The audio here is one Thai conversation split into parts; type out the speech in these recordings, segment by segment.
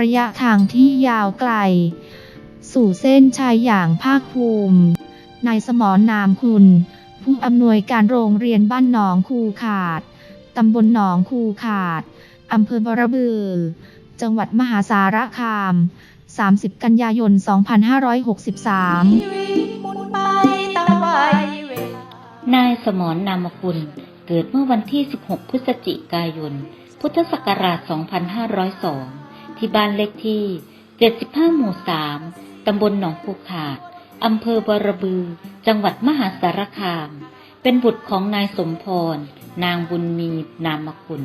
ระยะทางที่ยาวไกล สู่เส้นชัยอย่างภาคภูมินายสมรนามคุณ ผู้อำนวยการโรงเรียนบ้านหนองคูขาด ตำบลหนองคูขาด อำเภอบรบือ จังหวัดมหาสารคาม 30 กันยายน 2563ชีวิตหมุ นายเวลานายสมรนามคุณเกิดเมื่อวันที่ 16 พฤศจิกายน พุทธศักราช 2502 ที่บ้านเลขที่ 75 หมู่ 3 ตำบลหนองคูขาด อำเภอบรบือ จังหวัดมหาสารคาม เป็นบุตรของนายสมพร นางบุญมี นามคุณ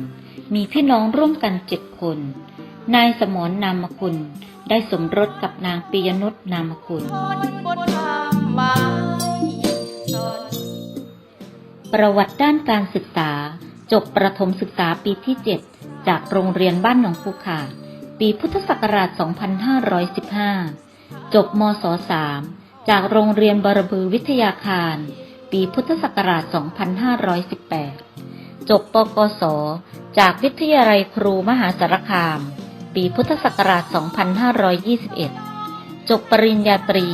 มีพี่น้องร่วมกันเจ็ดคน นายสมรนามคุณได้สมรสกับนางปิยนุชนามคุณ ประวัติด้านการศึกษา จบประถมศึกษาปีที่ 7 จากโรงเรียนบ้านหนองคูขาดปีพุทธศักราช 2515 จบมศ 3 จากโรงเรียนบรบือวิทยาคาร ปีพุทธศักราช 2518 จบปกศ จากวิทยาลัยครูมหาสารคาม ปีพุทธศักราช 2521 จบปริญญาตรี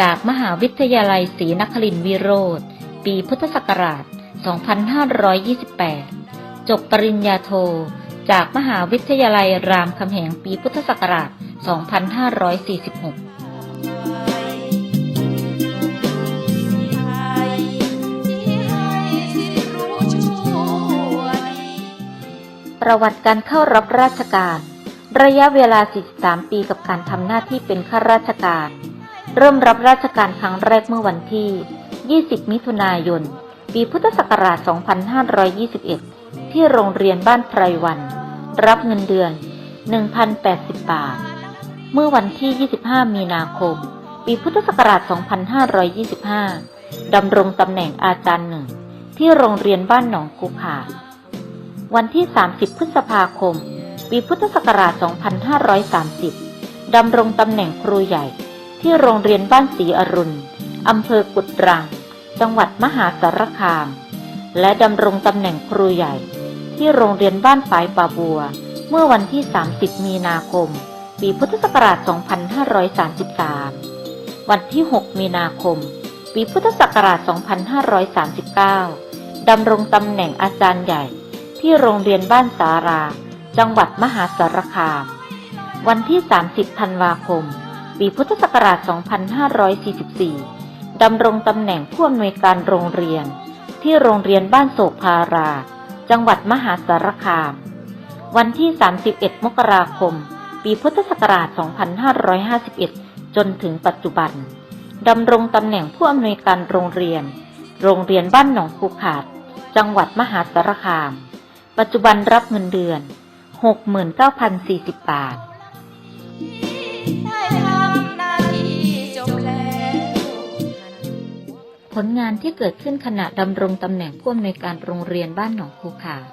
จากมหาวิทยาลัยศรีนครินทรวิโรธ ปีพุทธศักราช 2528 จบปริญญาโท จากมหาวิทยาลัยรามคำแหงปีพุทธศักราช 2546ประวัติการเข้ารับราชการ ระยะเวลา 43 ปีกับการทำหน้าที่เป็นข้าราชการ เริ่มรับราชการครั้งแรกเมื่อวันที่ 20 มิถุนายน ปีพุทธศักราช 2521 ที่โรงเรียนบ้านไพรวัน รับเงินเดือน 1,080 บาท เมื่อวันที่ 25 มีนาคม ปีพุทธศักราช 2525 ดำรงตำแหน่งอาจารย์หนึ่ง ที่โรงเรียนบ้านหนองคูขาดวันที่ 30 พฤษภาคม ปีพุทธศักราช 2530 ดำรงตำแหน่งครูใหญ่ที่โรงเรียนบ้านศรีอรุณ อำเภอกุดรัง จังหวัดมหาสารคาม และดำรงตำแหน่งครูใหญ่ ที่โรงเรียนบ้านฝายป่าบัว เมื่อวันที่ 30 มีนาคม ปีพุทธศักราช 2533 วันที่ 6 มีนาคม ปีพุทธศักราช 2539 ดำรงตำแหน่งอาจารย์ใหญ่ ที่โรงเรียนบ้านสารา จังหวัดมหาสารคาม วันที่ 30 ธันวาคม ปีพุทธศักราช 2544 ดำรงตำแหน่งผู้อำนวยการโรงเรียน ที่โรงเรียนบ้านโศกพารา จังหวัดมหาสารคาม วันที่ 31 มกราคม ปีพุทธศักราช 2551 จนถึงปัจจุบัน ดำรงตำแหน่งผู้อำนวยการโรงเรียน โรงเรียนบ้านหนองคูขาด จังหวัดมหาสารคาม ปัจจุบันรับเงินเดือน 69,040 บาท ลงานที่เกิดขึ้นขณะดำรงตำแหน่งผู้อำนวยการโรงเรียนบ้านหนองคูขาด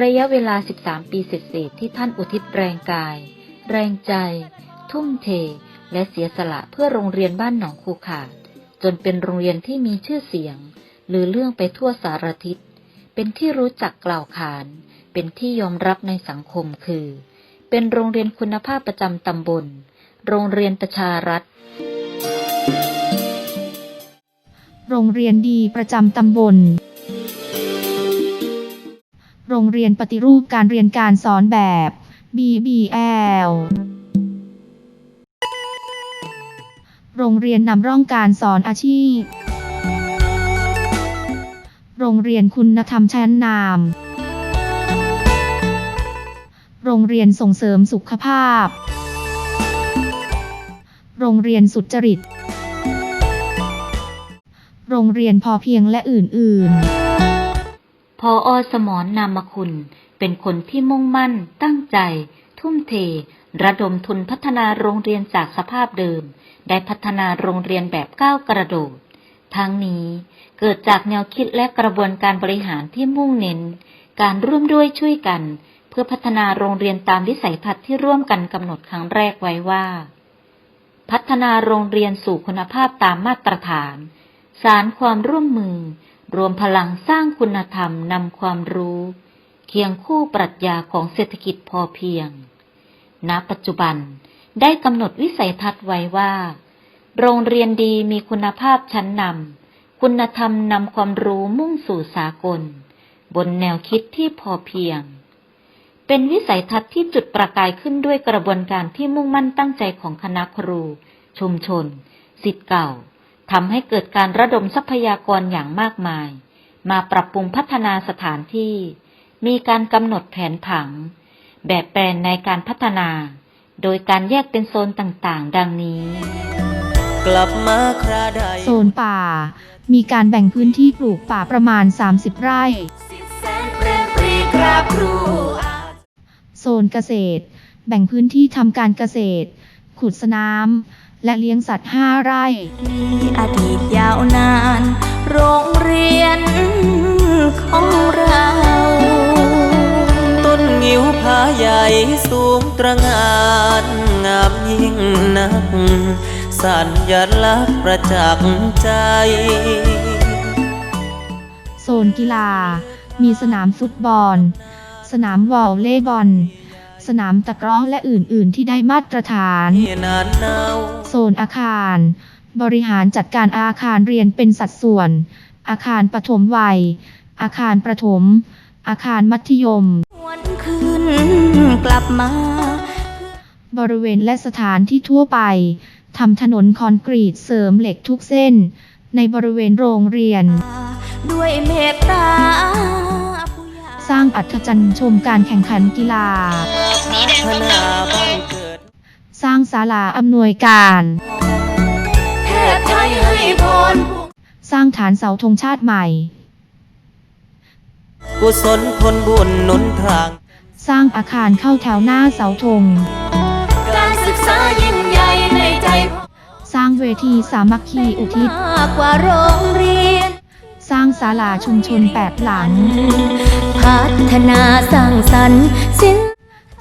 ระยะเวลา 13 ปีเศษที่ท่านอุทิศแรงกาย แรงใจ ทุ่มเท และเสียสละเพื่อโรงเรียนบ้านหนองคูขาดจนเป็นโรงเรียนที่มีชื่อเสียง หรือเรื่องไปทั่วสารทิศ เป็นที่รู้จักกล่าวขาน เป็นที่ยอมรับในสังคมคือ เป็นโรงเรียนคุณภาพประจำตำบล โรงเรียนประชารัฐ โรงเรียนดีประจำตำบล โรงเรียนปฏิรูปการเรียนการสอนแบบ BBL โรงเรียนนำร่องการสอนอาชีพ โรงเรียนคุณธรรมชั้นนาม โรงเรียนส่งเสริมสุขภาพ โรงเรียนสุจริต โรงเรียนพอเพียงและอื่นๆ พออสมรนามคุณ เป็นคนที่มุ่งมั่น ตั้งใจ ทุ่มเท ระดมทุนพัฒนาโรงเรียนจากสภาพเดิม ได้พัฒนาโรงเรียนแบบก้าวกระโดด ทั้งนี้เกิดจากแนวคิดและกระบวนการบริหารที่มุ่งเน้น การร่วมด้วยช่วยกัน เพื่อพัฒนาโรงเรียนตามวิสัยทัศน์ที่ร่วมกันกำหนดครั้งแรกไว้ว่าพัฒนาโรงเรียนสู่คุณภาพตามมาตรฐาน สารความร่วมมือ รวมพลังสร้างคุณธรรมนำความรู้ เคียงคู่ปรัชญาของเศรษฐกิจพอเพียง ณ ปัจจุบันได้กำหนดวิสัยทัศน์ไว้ว่า โรงเรียนดีมีคุณภาพชั้นนำ คุณธรรมนำความรู้มุ่งสู่สากล บนแนวคิดที่พอเพียง เป็นวิสัยทัศน์ที่จุดประกายขึ้นด้วยกระบวนการที่มุ่งมั่นตั้งใจของคณะครู ชุมชนสิทธิ์เก่า ทำให้เกิดการระดมทรัพยากรอย่างมากมาย มาปรับปรุงพัฒนาสถานที่ มีการกำหนดแผนผัง แบบแปลนในการพัฒนา โดยการแยกเป็นโซนต่างๆ ดังนี้ กลับมาคราใดโซนป่า มีการแบ่งพื้นที่ปลูกป่าประมาณ 30 ไร่แสนเปรมปรีกราบครูอาโซนเกษตร แบ่งพื้นที่ทำการเกษตร ขุดสนาม และเลี้ยงสัตว์ 5 ไร่ มีอดีตยาวนาน โรงเรียนของเรา ต้นงิ้วผาใหญ่สูงตระหงานงามยิ่งนัก สัญลักษณ์ประจักษ์ใจ โซนกีฬา มีสนามฟุตบอล สนามวอลเลย์บอล สนามตะกร้อและอื่น ๆ ที่ได้มาตรฐานที่นานหนาวโซนอาคาร บริหารจัดการอาคารเรียนเป็นสัดส่วน อาคารปฐมวัย อาคารประถม อาคารมัธยม วันคืนกลับมา บริเวณและสถานที่ทั่วไปทำถนนคอนกรีตเสริมเหล็กทุกเส้น ในบริเวณโรงเรียน ด้วยเมตตาผู้ใหญ่สร้างอัธจันทร์ชมการแข่งขันกีฬา พัฒนาบ้านเกิด สร้างศาลาอำนวยการแทบไทยให้พรผู้สร้างฐานเสาธงชาติใหม่ กุศลผลบุญหนุนทาง สร้างอาคารเข้าแถวหน้าเสาธง การศึกษายิ่งใหญ่ในใจพ่อสร้างเวทีสามัคคีอุทิศมากกว่าโรงเรียน สร้างศาลาชุมชนแปดหลัง พัฒนาสร้างสรรค์สิน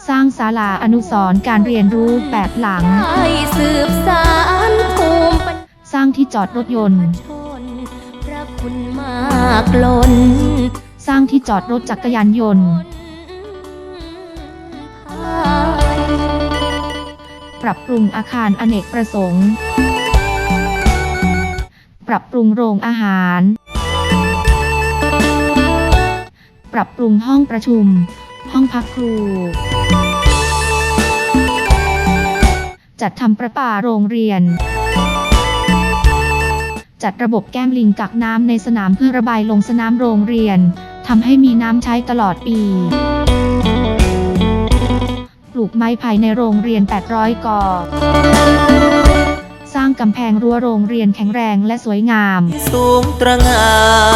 สร้างศาลาอนุสรณ์การเรียนรู้แปดหลังให้สืบสานภูมิปัญญาสร้างที่จอดรถยนต์ ชน พระคุณมากล้นสร้างที่จอดรถจักรยานยนต์ ปรับปรุงอาคารอเนกประสงค์ ปรับปรุงโรงอาหาร ปรับปรุงห้องประชุม ห้องพักครู จัดทำประปาโรงเรียน จัดระบบแก้มลิงกักน้ำในสนามเพื่อระบายลงสนามโรงเรียนทำให้มีน้ำใช้ตลอดปี ปลูกไม้ไผ่ในโรงเรียน 800 กอ สร้างกำแพงรั้วโรงเรียนแข็งแรงและสวยงาม สูงตระหงา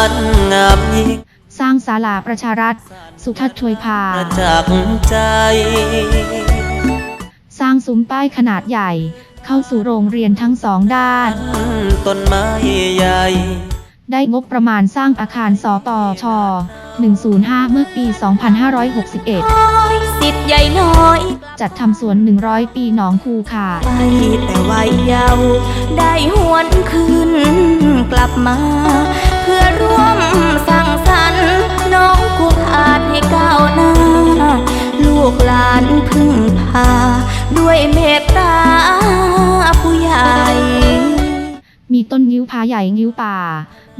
นงามยิ่งสร้างศาลาประชารัฐ สุทัศน์ช่วยพา ประจักษ์ใจ สร้างซุ้มป้ายขนาดใหญ่ เข้าสู่โรงเรียนทั้งสองด้าน ต้นไม้ใหญ่ ได้งบประมาณสร้างอาคารสตช 105 เมื่อปี 2561น้อยสิทธิ์ใหญ่น้อยจัดทำสวน 100 ปีหนองคูขาดไปแต่วัยเยาว์ได้หวนคืนกลับมาเพื่อร่วมสร้างสรรค์น้องกูขาดให้ก้าวหน้า ลูกหลานพึ่งพา ด้วยเมตตาผู้ใหญ่ มีต้นงิ้วผาใหญ่งิ้วป่า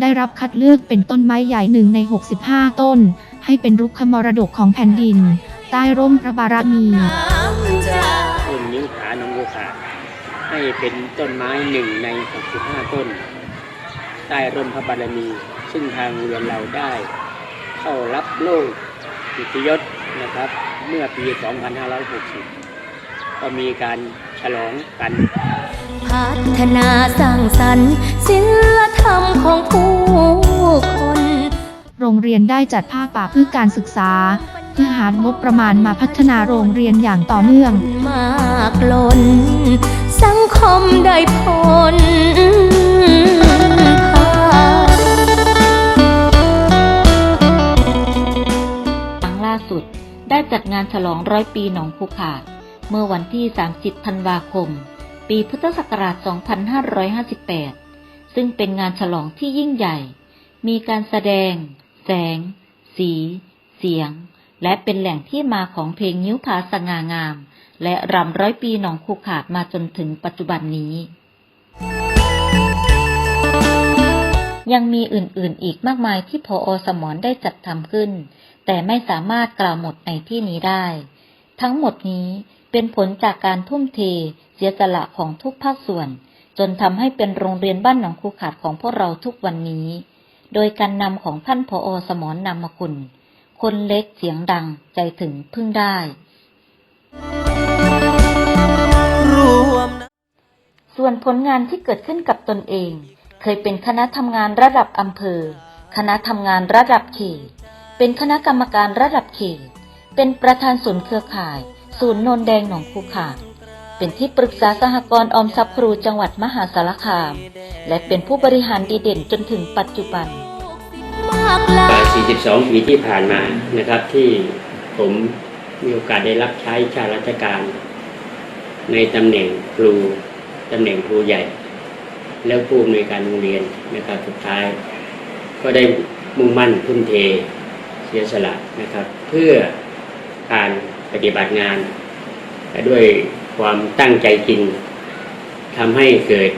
ได้รับคัดเลือกเป็นต้นไม้ใหญ่หนึ่งใน 65 ต้น ให้เป็นรุกขมรดกของแผ่นดิน ใต้ร่มพระบารมีต้นนิ้วขาหนองบัวขาดให้เป็นต้นไม้หนึ่งใน 65 ต้น ใต้ร่มพระบารมี ซึ่งทางเรียนเราได้ เข้ารับโล่กิตยศนะครับ เมื่อปี 2560 ก็มีการฉลองกัน พัฒนาสร้างสรรค์ศิลธรรมของผู้คน โรงเรียนได้จัดผ้าป่าเพื่อการศึกษาเพื่อหางบประมาณมาพัฒนาโรงเรียนอย่างต่อเนื่อง มากล้นสังคมได้ผล ได้จัดงานฉลองร้อยปีหนองคูขาด เมื่อวันที่ 30 ธันวาคม ปีพุทธศักราช 2558 ซึ่งเป็นงานฉลองที่ยิ่งใหญ่ มีการแสดง แสง สี เสียง และเป็นแหล่งที่มาของเพลงนิ้วผาสง่างาม และรำร้อยปีหนองคูขาดมาจนถึงปัจจุบันนี้ ยังมีอื่นๆ อีกมากมายที่พออสมรได้จัดทำขึ้น แต่ไม่สามารถกล่าวหมดในที่นี้ได้ ทั้งหมดนี้เป็นผลจากการทุ่มเท เสียสละของทุกภาคส่วน จนทำให้เป็นโรงเรียนบ้านหนองคูขาดของพวกเราทุกวันนี้ โดยการนำของท่านพออสมรนามคุณ คนเล็กเสียงดังใจถึงพึ่งได้รวมนะส่วนผลงานที่เกิดขึ้นกับตนเอง เคยเป็นคณะทำงานระดับอำเภอ คณะทำงานระดับเขต เป็นคณะกรรมการระดับเขต เป็นประธานศูนย์เครือข่าย ศูนย์นนแดงหนองคูขาเป็นที่ปรึกษาสหกรณ์อมทรัพย์ครูจังหวัดมหาสารคาม และเป็นผู้บริหารดีเด่นจนถึงปัจจุบันมากลาย42 ปีที่ผ่านมานะครับที่ผมมีโอกาสได้รับใช้ชาติราชการ ในตำแหน่งครูตำแหน่งครูใหญ่ แล้วผู้อำนวยการโรงเรียนนะครับสุดท้าย ก็ได้มุ่งมั่นทุ่มเทเสียสละนะครับ เพื่อการปฏิบัติงานและด้วยความตั้งใจจริงทำให้เกิด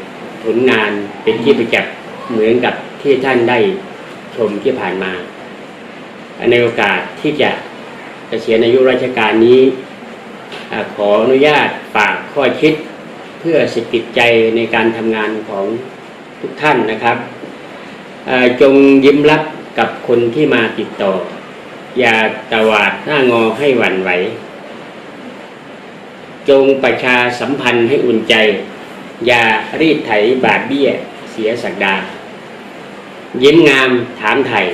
ผลงานเป็นที่ประจักษ์เหมือนกับที่ท่านได้ชมที่ผ่านมา ในโอกาสที่จะเกษียณอายุราชการนี้ ขออนุญาตฝากข้อคิด เพื่อสกิดใจในการทำงานของทุกท่านนะครับ จงยิ้มรับกับคนที่มาติดต่อ อย่าตวาดหน้างอให้หวั่นไหว จงประชาสัมพันธ์ให้อุ่นใจ อย่ารีดไถบาดเบี้ยเสียสักดา ยิ้มงามถามไทย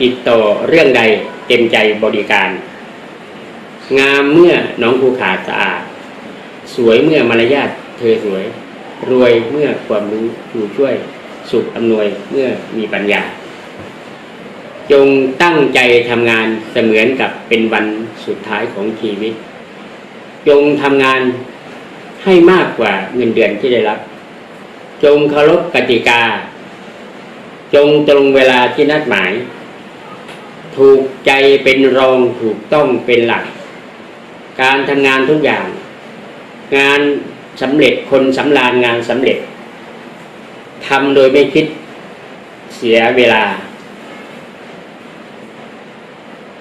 ติดต่อเรื่องใดเต็มใจบริการ งามเมื่อน้องภูขาดสะอาด สวยเมื่อมารยาท เธอสวย รวยเมื่อความรู้ชูช่วย สุขอำนวยเมื่อมีปัญญา จงตั้งใจทำงานเสมือนกับเป็นวันสุดท้ายของชีวิต จงทำงานให้มากกว่าเงินเดือนที่ได้รับ จงเคารพกติกา จงตรงเวลาที่นัดหมาย ถูกใจเป็นรองถูกต้องเป็นหลัก การทำงานทุกอย่าง งาน สำเร็จคนสำราญงานสำเร็จทำโดยไม่คิดเสียเวลา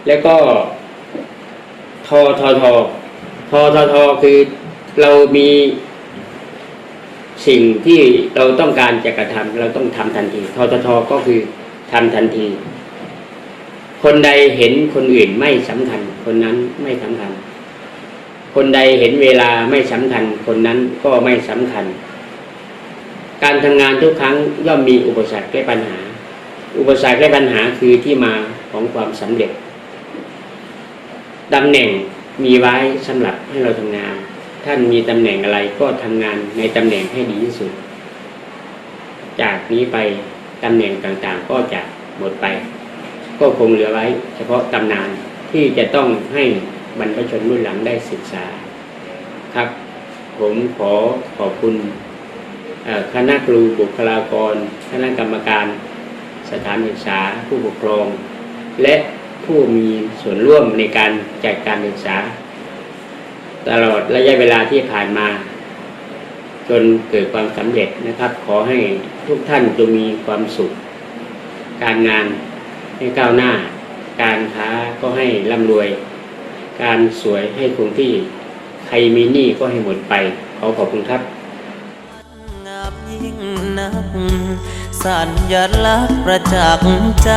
แล้วก็ทอทอทอทอทอทอคือเรามีสิ่งที่เราต้องการจะกระทำเราต้องทำทันทีทอทอทอก็คือทำทันที คนใดเห็นคนอื่นไม่สำคัญ คนนั้นไม่สำคัญ คนใดเห็นเวลาไม่สำคัญ คนนั้นก็ไม่สำคัญ การทำงานทุกครั้งย่อมมีอุปสรรคและปัญหา อุปสรรคและปัญหาคือที่มาของความสำเร็จตำแหน่งมีไว้สำหรับให้เราทำงาน ท่านมีตำแหน่งอะไรก็ทำงานในตำแหน่งให้ดีที่สุด จากนี้ไปตำแหน่งต่างๆ ก็จะหมดไป ก็คงเหลือไว้ เฉพาะตำนานที่จะต้องให้ บรรพชนรุ่นหลังได้ศึกษาครับ ผมขอขอบคุณคณะครูบุคลากร คณะกรรมการ สถานศึกษาผู้ปกครอง และผู้มีส่วนร่วมในการจัดการศึกษา ตลอดระยะเวลาที่ผ่านมา จนเกิดความสำเร็จนะครับ ขอให้ทุกท่านจงมีความสุข การงานให้ก้าวหน้า การค้าก็ให้ร่ำรวย การสวยให้คงที่ใครมีหนี้ก็ให้หมดไป ขอขอบคุณครับงามยิ่งนักสัญญลักษณ์ประจักษ์ใจ